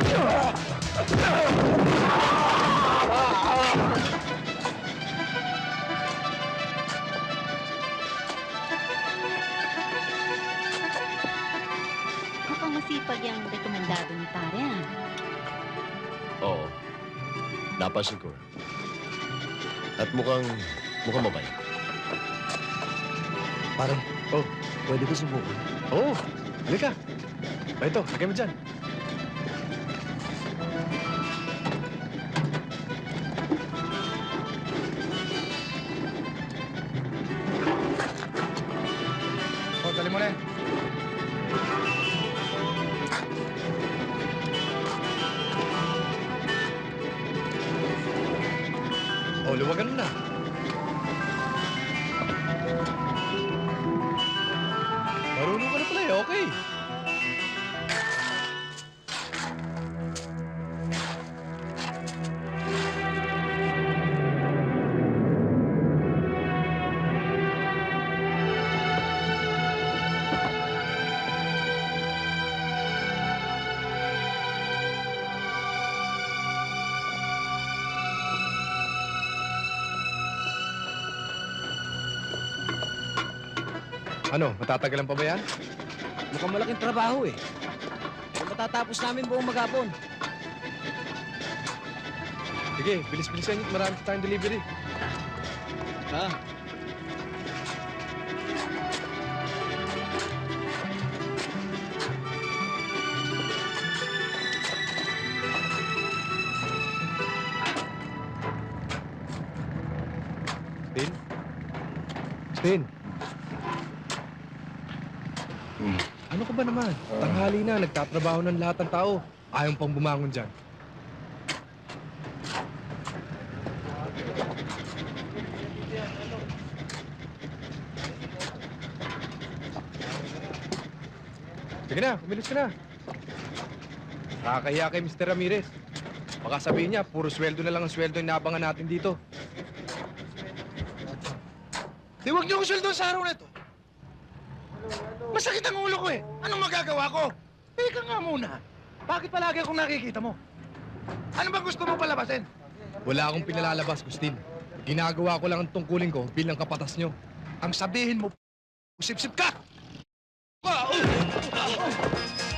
Mukhang masipag yung rekomendado ni pare, ah. Oo. Ko. At mukhang, mukhang mabait. Pare, Oh. pwede ko subukan. Oo. Oh, halika. O ito, lagay mo dyan. O, luwagan na. Ano, matatagalan pa ba yan? Mukhang malaking trabaho eh. Kung matatapos namin buong maghapon. Sige, bilis-bilisan nyo. Marami pa tayong delivery. Ha? Spin? Spin? Ano ka ba naman? Tanghali na, nagtatrabaho ng lahat ng tao. Ayaw pang bumangon dyan. Sige na, kumilos ka na. Nakakahiya kay Mr. Ramirez. Baka sabihin niya, puro sweldo na lang ang sweldo yung naabangan natin dito. Di huwag niyo ako sweldo sa araw na ito. Masakit ang ulo ko eh. Anong magagawa ko? Teka nga muna. Bakit palagi akong nakikita mo? Ano bang gusto mo palabasin? Wala akong pinalalabas, Gustin. Ginagawa ko lang ang tungkulin ko bilang kapatas nyo. Ang sabihin mo, sip-sip ka! Ah, oh! Boy!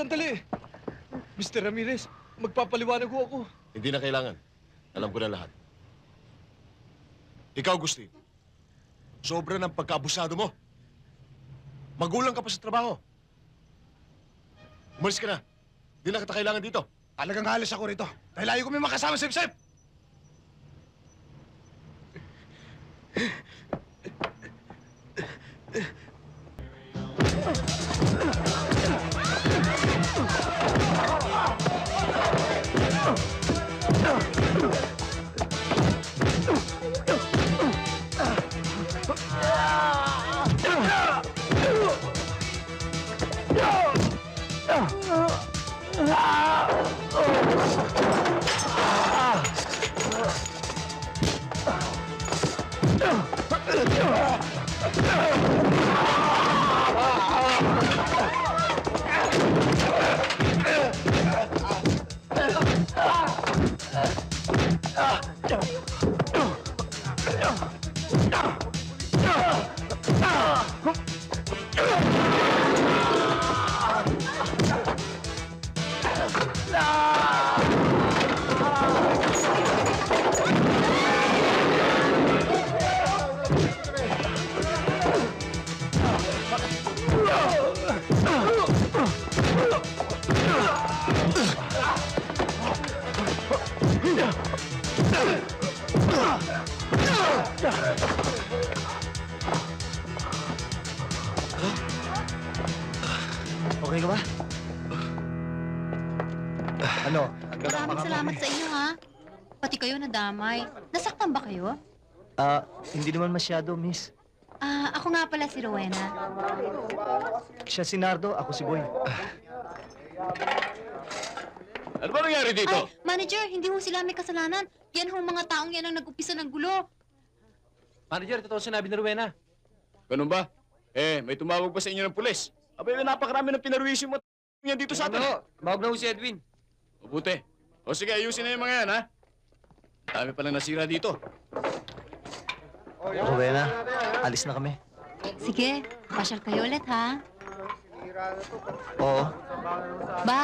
Sandali! Mr. Ramirez, magpapaliwanag ho ako. Hindi na kailangan. Alam ko na lahat. Ikaw, Gusti. Sobra ng pagkaabusado mo. Magulang ka pa sa trabaho. Umalis ka na. Hindi na kita kailangan dito. Talagang halos ako rito. Dahil ayaw ko may makasama sip-sip! Ah! ah ah Ah Okay ka ba? Ano? Maraming salamat sa inyo, ha? Pati kayo nadamay. Nasaktan ba kayo? Ah, hindi naman masyado, miss. Ah, ako nga pala si Rowena. Siya si Nardo, ako si Boy. Ano ba nangyari dito? Ay, manager, hindi ho sila may kasalanan. Yan ho mga taong yan ang nag-upisa ng gulo. Manager, totoo sinabi ni Rowena. Ganun ba? Eh, may tumawag pa sa inyo ng pulis. Abay, napakarami ng pinarwisyo mo yan dito sa atin. Ano? Mawag na ho si Edwin. Mabuti. O sige, ayusin na yung mga yan, ha? Dami palang nasira dito. Rowena, alis na kami. Sige, pasyal kayo ulit, ha? Oo. Bye!